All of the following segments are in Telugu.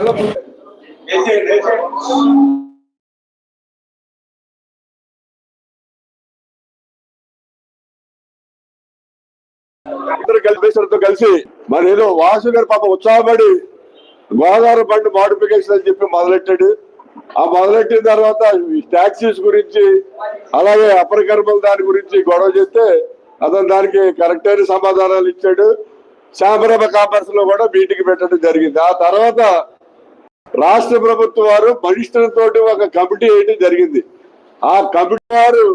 అందరు కలిపేశ్వరంతో కలిసి మరి ఏదో వాసు గారు పాప ఉత్సాహపడి గోదావరి బండి మోడిఫికేషన్ అని చెప్పి మొదలెట్టాడు. ఆ మొదలెట్టిన తర్వాత ట్యాక్సీస్ గురించి అలాగే అపరికర్మల దాని గురించి గొడవ చేస్తే అతను దానికి కరెక్ట్ అయిన సమాధానాలు ఇచ్చాడు. శామరభ కాంపర్స్లో కూడా మీటింగ్ పెట్టడం జరిగింది. ఆ తర్వాత రాష్ట్ర ప్రభుత్వం వారు మనిషులతోటి ఒక కమిటీ వేయడం జరిగింది. ఆ కమిటీ వారు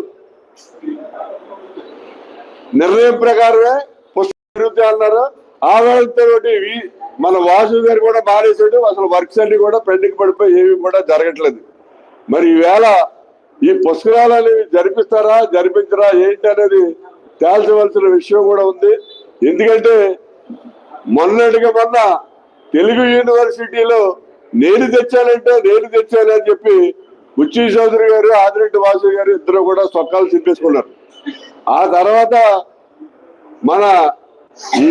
నిర్ణయం ప్రకారమే పుస్తకం అన్నారు. ఆ వేళతో మన వాసు గారు కూడా మానేసాడు అసలు వర్క్స్ అన్ని కూడా పెండింగ్ పడిపోయి ఏమి కూడా జరగట్లేదు. మరి ఈవేళ ఈ పుస్తకాలు అనేవి జరిపిస్తారా జరిపించరా ఏంటి అనేది తేల్చవలసిన విషయం కూడా ఉంది. ఎందుకంటే మొన్నటిగా మొన్న తెలుగు యూనివర్సిటీలో నేను తెచ్చానంటే నేను తెచ్చాను అని చెప్పి బుచ్చి చౌదరి గారు ఆదిరెడ్డి వాసు గారు ఇద్దరు కూడా సొక్కాలు చింపేసుకున్నారు. ఆ తర్వాత మన ఈ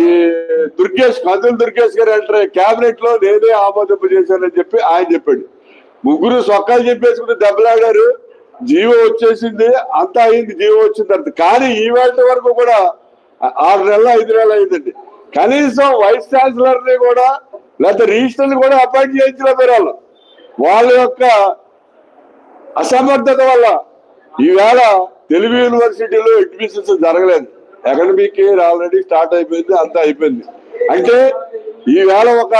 దుర్గేష్ కందులు దుర్గేష్ గారు అంటే కేబినెట్లో నేనే ఆమోదింపు చేశానని చెప్పి ఆయన చెప్పాడు. ముగ్గురు సొక్కాలు చెప్పేసుకుని దెబ్బలాడారు. జీవో వచ్చేసింది. అంతా అయింది జీవో వచ్చిన తర్వాత. కానీ ఈ వేళ వరకు కూడా ఆరు నెలలు ఐదు నెలలు అయిందండి. కనీసం వైస్ ఛాన్సలర్ని కూడా లేకపోతే రిజిస్టర్ కూడా అపాయింట్ చేయించిన వాళ్ళు. వాళ్ళ యొక్క అసమర్థత వల్ల ఈవేళ తెలుగు యూనివర్సిటీలో అడ్మిషన్స్ జరగలేదు. అకాడమిక్ ఇయర్ ఆల్రెడీ స్టార్ట్ అయిపోయింది అంతా అయిపోయింది. అంటే ఈవేళ ఒక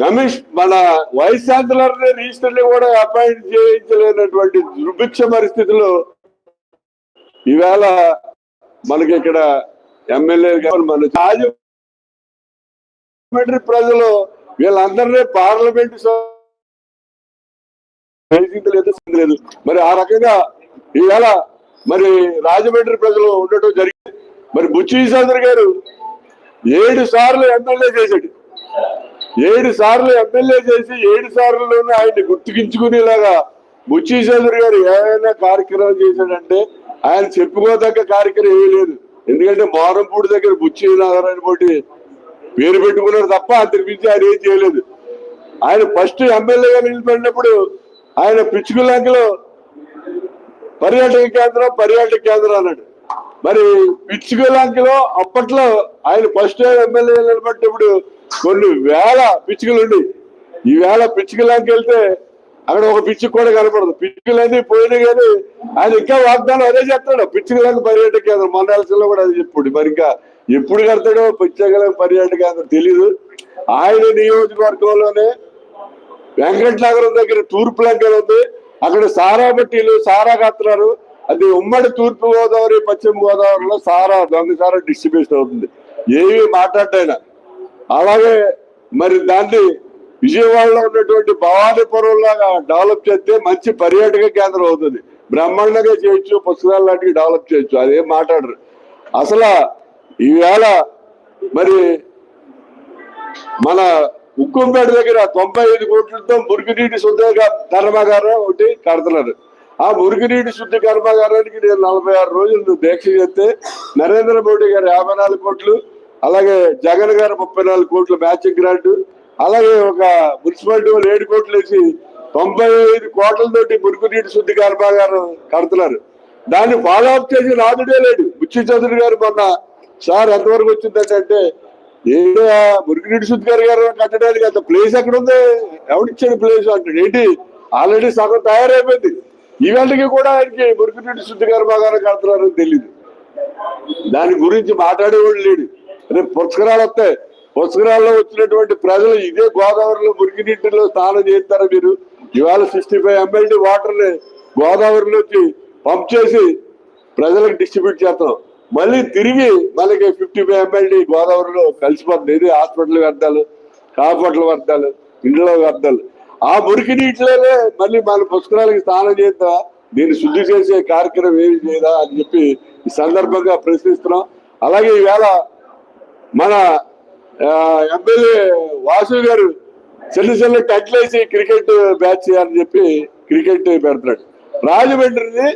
కమిష్ మన వైస్ ఛాన్సలర్ రిజిస్టర్ కూడా అపాయింట్ చేయించలేనటువంటి దుర్భిక్ష పరిస్థితిలో ఈవేళ మనకి ఇక్కడ ఎమ్మెల్యే మన రాజు పార్లమెంటరీ ప్రజలు వీళ్ళందరినీ పార్లమెంట్ లేదు లేదు మరి ఆ రకంగా ఈవేళ మరి రాజమండ్రి ప్రజలు ఉండటం జరిగింది. మరి బుచ్చి చౌదరి గారు ఏడు సార్లు ఎమ్మెల్యే చేశాడు. ఏడు సార్లు ఎమ్మెల్యే చేసి ఏడు సార్లులోనే ఆయన్ని గుర్తుకించుకునేలాగా బుచ్చి చౌదరి గారు ఏమైనా కార్యక్రమం చేశాడంటే ఆయన చెప్పుకోదగ్గ కార్యక్రమం ఏమీ లేదు. ఎందుకంటే మోరంపూడి దగ్గర బుచ్చి నారాయణ పోటీ పేరు పెట్టుకున్నారు తప్ప అంతకు మించి ఆయన ఏం చేయలేదు. ఆయన ఫస్ట్ ఎమ్మెల్యేగా నిలబడినప్పుడు ఆయన పిచ్చుకులంకలో పర్యాటక కేంద్రం పర్యాటక కేంద్రం అన్నాడు. మరి పిచ్చుకులంకలో అప్పట్లో ఆయన ఫస్ట్ ఎమ్మెల్యే నిలబడినప్పుడు కొన్ని వేల పిచ్చుకలు ఉండి ఈ వేళ పిచ్చుకలంక వెళ్తే అక్కడ ఒక పిచ్చుకు కూడా కనపడదు. పిచ్చుకలన్నీ పోయినాయి కానీ ఆయన ఇంకా వాగ్దానం అదే చెప్తాడు పిచ్చుకలంక పర్యాటక కేంద్రం మన ఎలక్షన్లో కూడా అది చెప్పుడు మరి ఇంకా ఎప్పుడు కడతాడో పిచ్చుకలంక పర్యాటక కేంద్రం తెలీదు. ఆయన నియోజకవర్గంలోనే వెంకటనగరం దగ్గర తూర్పు లంకలు ఉంది. అక్కడ సారా బట్టీలు సారా కడుతున్నారు అది ఉమ్మడి తూర్పు గోదావరి పశ్చిమ గోదావరిలో సారా దొంగ సారా డిస్ట్రిబ్యూషన్ అవుతుంది. ఏవి మాట్లాడైనా అలాగే మరి దాన్ని విజయవాడలో ఉన్నటువంటి భవానీపురం లాగా డెవలప్ చేస్తే మంచి పర్యాటక కేంద్రం అవుతుంది. బ్రహ్మాండంగా చేయొచ్చు పుస్తకాలు లాంటివి డెవలప్ చేయొచ్చు అదేం మాట్లాడరు. అసలు ఈవేళ మరి మన ఉక్కుంపేట దగ్గర తొంభై ఐదు కోట్లతో మురుగునీటి శుద్ధ కర్మాగారం ఒకటి కడుతున్నారు. ఆ మురుగునీటి శుద్ధి కర్మాగారానికి నేను నలభై ఆరు రోజులు దీక్ష చేస్తే నరేంద్ర మోడీ గారు యాభై నాలుగు కోట్లు అలాగే జగన్ గారు ముప్పై నాలుగు కోట్లు మ్యాచింగ్ గ్రాంట్ అలాగే ఒక మున్సిపాలిటీ వాళ్ళు ఏడు కోట్లు వేసి తొంభై ఐదు కోట్లతోటి మురుగునీటి శుద్ధి కర్మాగారం కడుతున్నారు. దాన్ని ఫాలో అప్ చేసి రాదుడే లేడు. బుచ్చి చౌదరి గారు మొన్న సార్ ఎంతవరకు వచ్చిందంటే ఏదో ఆ మురుగునీటి శుద్ధి గారు కట్టడానికి అంత ప్లేస్ ఎక్కడ ఉంది? ఎవడిచ్చాడు ప్లేస్ అంటాడు ఏంటి? ఆల్రెడీ సగం తయారైపోయింది. ఈవెంట్కి కూడా ఆయనకి మురుగునీటి శుద్ధి కర్మాగారం కడుతున్నారని తెలియదు దాని గురించి మాట్లాడేవాడు లేడు. రేపు పురస్కారాలు వస్తాయి. పురస్కారాల్లో వచ్చినటువంటి ప్రజలు ఇదే గోదావరిలో మురికినీటిలో స్నానం చేస్తారా మీరు? ఇవాళ సిక్స్టీ ఫైవ్ ఎంఎల్డీ వాటర్ని గోదావరిలోకి పంప్ చేసి ప్రజలకు డిస్ట్రిబ్యూట్ చేస్తాం. మళ్ళీ తిరిగి మనకి ఫిఫ్టీ ఫైవ్ ఎంఎల్డి గోదావరిలో కలిసిపోతుంది ఇది హాస్పిటల్ వ్యర్థాలు కాపట్ల వ్యర్థాలు ఇంట్లో వ్యర్థాలు ఆ మురికి నీటిలోనే మళ్ళీ మన పుష్కరాలకి స్నానం చేద్దా. దీన్ని శుద్ధి చేసే కార్యక్రమం ఏమి చేయదా అని చెప్పి ఈ సందర్భంగా ప్రశ్నిస్తున్నాం. అలాగే ఈవేళ మన ఎమ్మెల్యే వాసు గారు చిన్న చిన్న టెక్లేసి క్రికెట్ బ్యాచ్ అని చెప్పి క్రికెట్ పెడతాడు. రాజమండ్రిని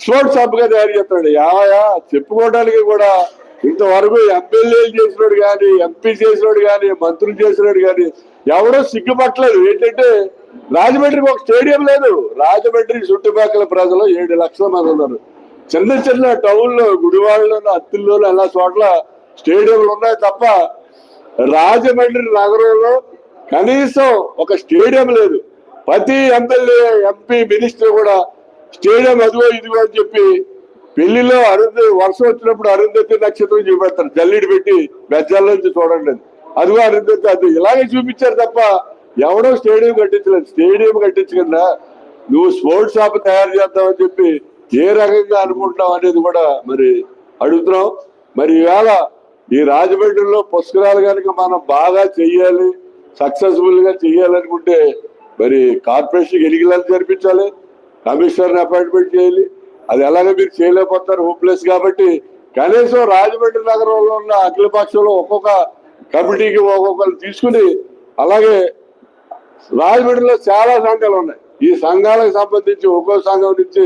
స్పోర్ట్స్ హబ్గా తయారు చేస్తాడు. యావయా చెప్పుకోవడానికి కూడా ఇంతవరకు ఎమ్మెల్యేలు చేసినోడు కానీ ఎంపీ చేసినోడు కానీ మంత్రులు చేసినోడు కానీ ఎవడో సిగ్గుపట్టలేదు. ఏంటంటే రాజమండ్రికి ఒక స్టేడియం లేదు. రాజమండ్రి చుట్టుపక్కల ప్రజలు ఏడు లక్షల మంది ఉన్నారు. చిన్న చిన్న టౌన్లో గుడివాడలోను అత్తిల్లోను అలా చోట్ల స్టేడియంలు ఉన్నాయి తప్ప రాజమండ్రి నగరంలో కనీసం ఒక స్టేడియం లేదు. ప్రతి ఎమ్మెల్యే ఎంపీ మినిస్టర్ కూడా స్టేడియం అదిగో ఇదిగో అని చెప్పి పెళ్ళిలో అరుంధతి వర్షం వచ్చినప్పుడు అరుంధతి నక్షత్రం చూపెడతారు. జల్లిడి పెట్టి బెజ్జాల నుంచి చూడండి అదిగో అరుంధతి అది ఇలాగే చూపించారు తప్ప ఎవడో స్టేడియం కట్టించలేదు. స్టేడియం కట్టించకుండా నువ్వు స్పోర్ట్స్ షాప్ తయారు చేద్దామని చెప్పి ఏ రకంగా అనుకుంటున్నావు అనేది కూడా మరి అడుగుతున్నాం. మరి ఈవేళ ఈ రాజమండ్రిలో పుష్కరాలు కనుక మనం బాగా చెయ్యాలి సక్సెస్ఫుల్గా చెయ్యాలనుకుంటే మరి కార్పొరేషన్ ఎన్నికలను జరిపించాలి? కమిషనర్ని అపాయింట్మెంట్ చేయాలి. అది ఎలాగో మీరు చేయలేకపోతారు హోప్లెస్ కాబట్టి కనీసం రాజమండ్రి నగరంలో ఉన్న అఖిలపక్షంలో ఒక్కొక్క కమిటీకి ఒక్కొక్కరు తీసుకుని అలాగే రాజమండ్రిలో చాలా సంఘాలు ఉన్నాయి. ఈ సంఘాలకు సంబంధించి ఒక్కో సంఘం నుంచి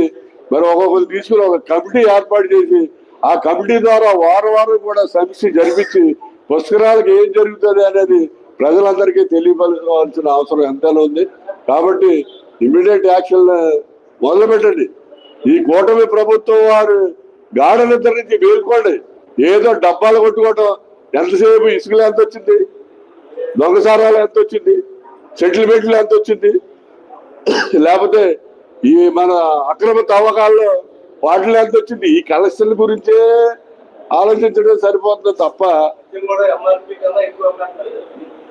మరి ఒక్కొక్కరు తీసుకుని ఒక కమిటీ ఏర్పాటు చేసి ఆ కమిటీ ద్వారా వారం వారం కూడా సమీక్ష జరిపించి పుష్కరాలకు ఏం జరుగుతుంది అనేది ప్రజలందరికీ తెలియపరచాల్సిన అవసరం ఎంతలో ఉంది. కాబట్టి ఇమ్మీడియట్ యాక్షన్ మొదలుపెట్టండి. ఈ కూటమి ప్రభుత్వం వారు గాఢ నిద్ర నుంచి మేల్కోండి. ఏదో డబ్బాలు కొట్టుకోవటం ఎంతసేపు ఇసుకలు ఎంత వచ్చింది? దొంగసారాలు ఎంత వచ్చింది? సెటిల్మెంట్లు ఎంత వచ్చింది? లేకపోతే ఈ మన అక్రమ తవ్వకాల్లో వాటిలో ఎంత వచ్చింది? ఈ కలెక్షన్ గురించే ఆలోచించడం సరిపోతుంది తప్ప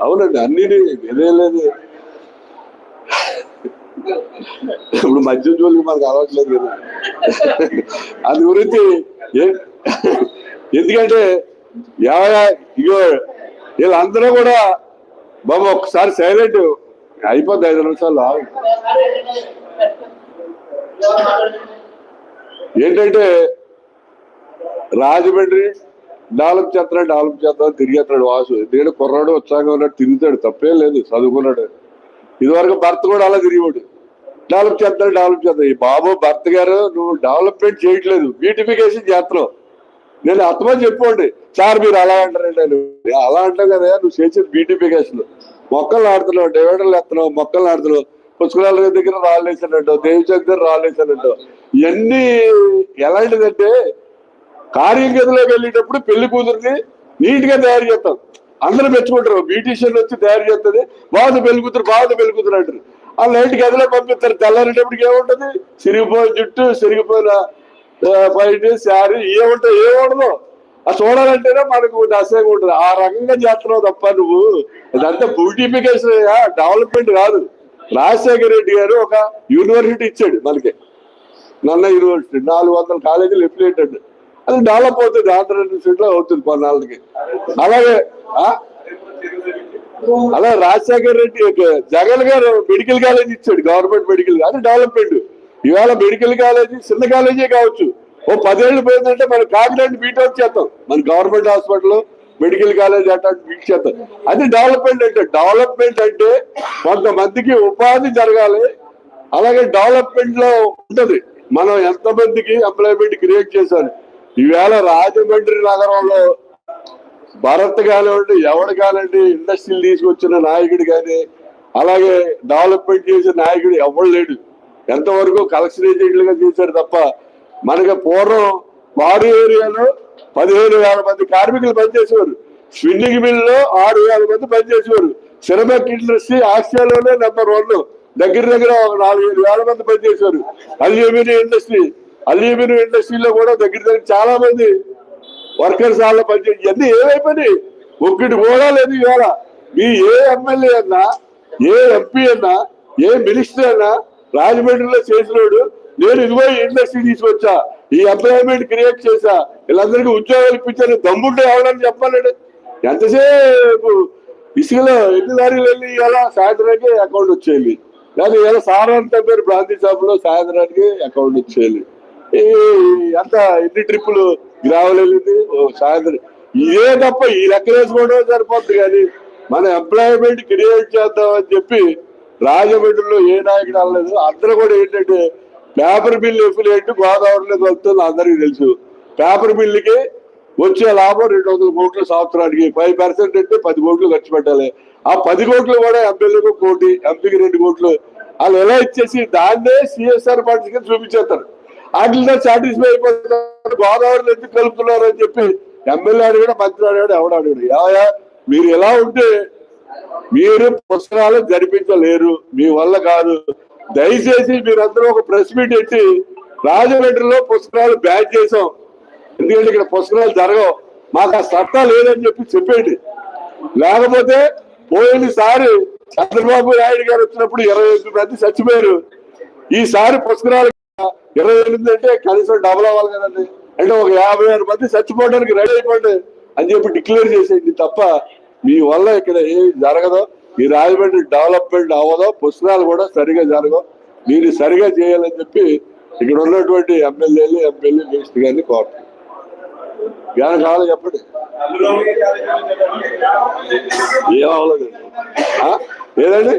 అవునండి అన్ని ఇదే లేదు ఇప్పుడు మధ్య జోలికి మనకు అలవాట్లేదు కదా. అది గురించి ఎందుకంటే ఏమయ్యా ఇగో వీళ్ళందరూ కూడా బాబు ఒకసారి సైలెంట్ అయిపోద్ది ఐదు నిమిషాలు ఏంటంటే రాజమండ్రి డెవలప్ చేస్తాడు డెవలప్ చేస్తాడు తిరిగేస్తాడు వాసు. ఎందుకంటే కుర్రాడు ఉత్సాహంగా ఉన్నాడు తిరుగుతాడు తప్పేం లేదు చదువుకున్నాడు. ఇదివరకు భర్త కూడా అలా తిరిగివాడు. డెవలప్ చేస్తాడు డెవలప్ చేస్తాడు ఈ బాబు భర్త గారు నువ్వు డెవలప్మెంట్ చేయట్లేదు. బ్యూటిఫికేషన్ చేస్తున్నావు. నేను అర్థమని చెప్పుకోండి సార్ మీరు అలా అంటారండి నేను అలా అంటావు కదా నువ్వు చేసేది బ్యూటిఫికేషన్. మొక్కలు ఆడుతున్నావు డివైడర్లు ఎత్తున్నావు మొక్కలు ఆడుతున్నావు పుష్కరాల దగ్గర రాళ్ళు వేసానంటో దేవి దగ్గర రాళ్ళు వేసానంటో ఇవన్నీ ఎలాంటిదంటే కార్యగదిలోకి వెళ్ళేటప్పుడు పెళ్ళి కూతురిని నీట్గా తయారు చేస్తాం. అందరూ మెచ్చుకుంటారు. బ్యూటీషియన్ వచ్చి తయారు చేస్తుంది. బాధ పెళ్ళి బాధ బాగుంది అంటారు. ఆ లైట్ గదిలో పంపిస్తారు. తెల్లారేటప్పటికి ఏముంటుంది? సిరిగిపోయిన జుట్టు సిరిగిపోయిన పైట్ శారీ ఏముంటాయి ఏముండదు. ఆ చూడాలంటేనే మనకు అసహ్యంగా ఉంటుంది. ఆ రకంగా చేస్తున్నావు తప్ప నువ్వు. అదంతా బ్యూటిఫికేషన్ డెవలప్మెంట్ కాదు. రాజశేఖర రెడ్డి గారు ఒక యూనివర్సిటీ ఇచ్చాడు మనకి. నన్న యూనివర్సిటీ. నాలుగు వందల కాలేజీలు ఎఫిలియేటెడ్. అది డెవలప్ అవుతుంది ఆంధ్ర యూనివర్సిటీలో అవుతుంది కొన్నాళ్ళకి. అలాగే అలా రాజశేఖర రెడ్డి జగన్ గారు మెడికల్ కాలేజ్ ఇచ్చాడు గవర్నమెంట్ మెడికల్ అది డెవలప్మెంట్. ఇవాళ మెడికల్ కాలేజీ చిన్న కాలేజీ కావచ్చు. ఓ పదేళ్ళు పోయిందంటే మన కాకినాడ బీట్ అవుట్ చేస్తాం. మన గవర్నమెంట్ హాస్పిటల్ మెడికల్ కాలేజ్ అట్లాంటి బీట్ చేస్తాం. అది డెవలప్మెంట్ అంటే డెవలప్మెంట్ అంటే కొంతమందికి ఉపాధి జరగాలి. అలాగే డెవలప్మెంట్లో ఉంటది. మనం ఎంతమందికి ఎంప్లాయ్మెంట్ క్రియేట్ చేశాను ఈవేళ రాజమండ్రి నగరంలో భరత్ కానివ్వండి ఎవడు కానివ్వండి ఇండస్ట్రీలు తీసుకొచ్చిన నాయకుడు కానీ అలాగే డెవలప్మెంట్ చేసిన నాయకుడు ఎవడు లేడు. ఎంతవరకు కలెక్షన్ ఏజెంట్లుగా చేశారు తప్ప మనకి పూర్వం వారు ఏరియాలో పదిహేను వేల మంది కార్మికులు పనిచేసేవారు. స్విన్నింగ్ మిల్లో ఆరు వేల మంది పనిచేసేవారు. సిరమిక్ ఇండస్ట్రీ ఆసియాలోనే నెంబర్ వన్ దగ్గర దగ్గర ఒక నాలుగైదు వేల మంది పనిచేసేవారు. అల్యూమినియం ఇండస్ట్రీ అల్యూమినియం ఇండస్ట్రీలో కూడా దగ్గర దగ్గర చాలా మంది వర్కర్స్ వాళ్ళ పనిచేసి ఇవన్నీ ఏమైపోయినాయి? ఒక్కటి కూడా లేదు ఇవాళ. మీ ఏ ఎమ్మెల్యే అన్నా ఏ ఎంపీ అన్నా ఏ మినిస్టర్ అన్నా రాజమండ్రిలో చేసినోడు నేను ఇదిగో ఇండస్ట్రీ తీసుకొచ్చా ఈ ఎంప్లాయ్మెంట్ క్రియేట్ చేశా వీళ్ళందరికీ ఉద్యోగాలు ఇప్పించాను దమ్ముంటే ఎవరని చెప్పాలండి. ఎంతసేపు ఇసుకలో ఎన్ని లారీలు వెళ్ళి ఇలా సాయంత్రానికి అకౌంట్ వచ్చేయాలి కానీ ఇలా సారాంత పేరు బ్రాంతి షాపులో సాయంత్రానికి అకౌంట్ వచ్చేయాలి అంత ఎన్ని ట్రిప్పులు గ్రావెల్ వెళ్ళింది? ఓ సాయంత్రం. ఇదే తప్ప ఈ లెక్క వేసుకోవడం సరిపోతుంది కానీ మన ఎంప్లాయ్మెంట్ క్రియేట్ చేద్దాం అని చెప్పి రాజమండ్రిలో ఏ నాయకుడు అనలేదు అందరూ కూడా ఏంటంటే పేపర్ బిల్ ఎఫిలియేట్ గోదావరిలో వస్తుంది అందరికీ తెలుసు. పేపర్ బిల్లుకి వచ్చే లాభం రెండు వందల కోట్లు సంవత్సరానికి. ఫైవ్ పర్సెంట్ అంటే పది కోట్లు ఖర్చు పెట్టాలి. ఆ పది కోట్లు కూడా ఎంపీలకు కోటి ఎంపీకి రెండు కోట్లు. వాళ్ళు ఎలా ఇచ్చేసి దాన్నే సిఎస్ఆర్ ఫండ్స్ కింద చూపించేస్తారు. వాటితో సాటిస్ఫై అయిపోతున్నారు గోదావరిలో ఎందుకు కలుపుతున్నారు అని చెప్పి ఎమ్మెల్యే అడిగాడు మంత్రి అడిగాడు ఎవడు అడిగాడు. ఏవయ్యా మీరు ఎలా ఉంటే మీరు పుస్తకాలు జరిపించలేరు మీ వల్ల కాదు. దయచేసి మీరందరూ ఒక ప్రెస్ మీట్ ఎట్టి రాజమండ్రిలో పుస్తకాలు బ్యాన్ చేసాం ఎందుకంటే ఇక్కడ పుస్తకాలు జరగవు. మాకు ఆ సత్తా లేదని చెప్పి చెప్పేయండి. లేకపోతే పోయినసారి చంద్రబాబు నాయుడు గారు వచ్చినప్పుడు ఇరవై ఎనిమిది మంది చచ్చిపోయారు. ఈసారి పుస్తకాలు ఇరవై ఎనిమిది అంటే కనీసం డబుల్ అవ్వాలి కదండి. అంటే ఒక యాభై ఆరు మంది చచ్చిపోవడానికి రెడీ అయిపోండి అని చెప్పి డిక్లేర్ చేసేయండి తప్ప మీ వల్ల ఇక్కడ ఏం జరగదో. ఈ రాజమండ్రి డెవలప్మెంట్ అవ్వదో. పుస్తకాలు కూడా సరిగా జరగవు. మీరు సరిగా చేయాలని చెప్పి ఇక్కడ ఉన్నటువంటి ఎమ్మెల్యేలు ఎమ్మెల్యే మినిస్టర్ గారిని కోరుతున్నాను జ్ఞానం కావాలి చెప్పండి ఏమవలేదు ఏదండి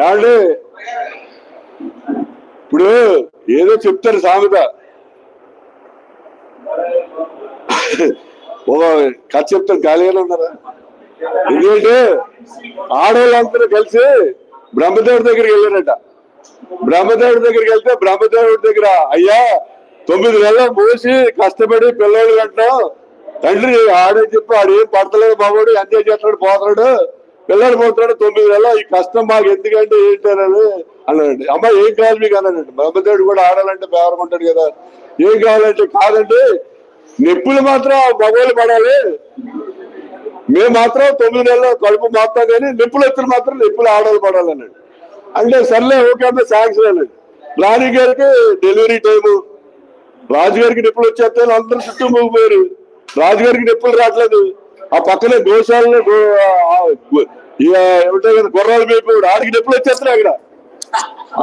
ఏమండి ఇప్పుడు ఏదో చెప్తారు సామెత. ఒక కథ చెప్తారు ఖాళీగానే ఉన్నారా? ఎందుకంటే ఆడవాళ్ళందరూ కలిసి బ్రహ్మదేవుడి దగ్గరికి వెళ్ళారట. బ్రహ్మదేవుడి దగ్గరికి వెళ్తే బ్రహ్మదేవుడి దగ్గర అయ్యా తొమ్మిది నెలలు మోసి కష్టపడి పిల్లలు కంటాం తండ్రి ఆడే చెప్పి ఆడు ఏం పడతలేదు బాబోడు ఎంజాయ్ చేస్తున్నాడు పోతున్నాడు. పిల్లలు పోతున్నాడు తొమ్మిది నెలలు ఈ కష్టం మాకు ఎందుకంటే ఏంటని అన్నాడండి. అమ్మ ఏం కాదు మీకు అన్నాడండి. బ్రహ్మదేవుడు కూడా ఆడాలంటే బేరమంటాడు కదా. ఏం కావాలంటే కాదండి నొప్పులు మాత్రం మగవాళ్ళు పడాలి. మేము మాత్రం తొమ్మిది నెలలు కడుపు మాత్రం కానీ నిప్పులు వచ్చిన మాత్రం నిప్పులు ఆడలు పడాలన్నాడు అంటే సర్లే ఓకే అంటే శాంక్షన్ అన్నాడు. రాణి గారికి డెలివరీ టైము రాజుగారికి నిప్పులు వచ్చేస్తే అందరూ చుట్టూ మూగిపోయారు. రాజుగారికి నిప్పులు రావట్లేదు. ఆ పక్కనే గోశాలలో ఏమిటో కదా గుర్రాలు మేపు ఆడికి నొప్పులు వచ్చేస్తున్నాయి అక్కడ.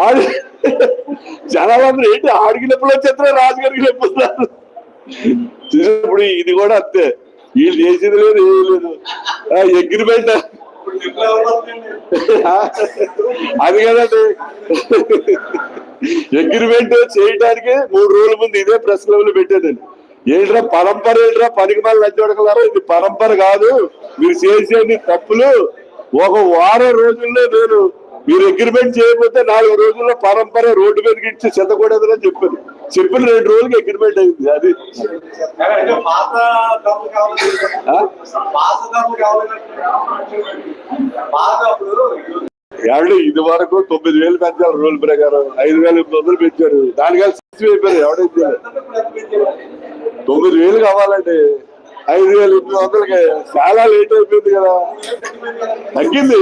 ఆడి చాలా మంది ఏంటి ఆడికి నొప్పులు వచ్చేస్తున్నా రాజుగారికి నిప్పులు రాదు ఇది కూడా అంతే. వీళ్ళు చేసేది లేదు ఏం లేదు. అగ్రిమెంట్ అది కదండి. అగ్రిమెంట్ చేయడానికి మూడు రోజుల ముందు ఇదే ప్రెస్ లెవెల్ పెట్టేదండి. ఏంట్రా పరంపర ఏంట్రా పనికి మళ్ళీ నచ్చడగలరా ఇది పరంపర కాదు. మీరు చేసేది తప్పులు. ఒక వారం రోజుల్లో నేను మీరు అగ్రిమెంట్ చేయకపోతే నాలుగు రోజుల్లో పరంపర రోడ్డు మీదకి ఇచ్చి చెత్తకూడదని చెప్పాను. చెప్పిన రెండు రోజులకి అగ్రిమెంట్ అయింది అది. ఏమంటే ఇది వరకు తొమ్మిది వేలు పెంచారు రూల్ ప్రకారం. ఐదు వేలు ఎనిమిది వందలు పెంచారు. దానికల్ సిక్స్ అయిపోయారు. ఎవడైతే తొమ్మిది వేలు కావాలండి. ఐదు వేలు ఎనిమిది వందలకి. చాలా లేట్ అయిపోయింది కదా. తగ్గింది.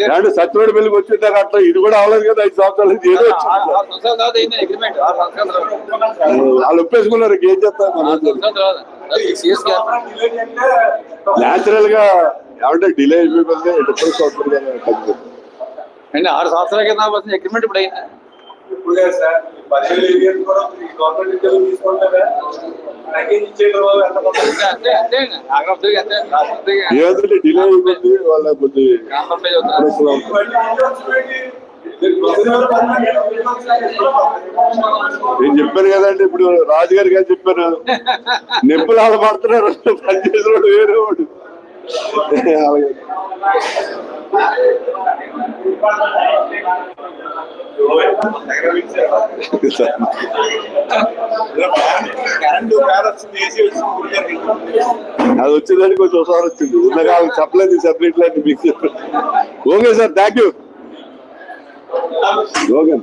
ఏమంటే సత్యనారాయణ పెళ్ళికి వచ్చిందాక అట్లా ఇది కూడా అవ్వలేదు కదా ఐదు సంవత్సరాల ఏదో వాళ్ళు ఒప్పేసుకున్నారు ఇంకేం చేస్తారు న్యాచురల్గా ఏమంటే డిలే అయిపోయింది డిఫరెన్స్ అవుతుంది కదా తగ్గింది. అండి ఆరు సంవత్సరాల కింద వచ్చిన అగ్రిమెంట్ ఇప్పుడు అయింది? ఇప్పుడు కాదు సార్ పదివేలు ఈ గవర్నమెంట్ ఉద్యోగులు తీసుకుంటారా? ప్యాకేజ్ వాళ్ళు ఏదంటే డిలే వాళ్ళ కొద్ది నేను చెప్పాను కదండి ఇప్పుడు రాజుగారి గారు చెప్పాను నిప్పులు ఆడ పడుతున్నారు పనిచేసినోడు వేరే వాడు. అలాగే. అది వచ్చేదానికి కొంచెం ఒకసారి వచ్చింది. ఇందాక వాళ్ళకి చెప్పలేదు సెపరేట్ లాంటి మీకు okay sir thank you okay.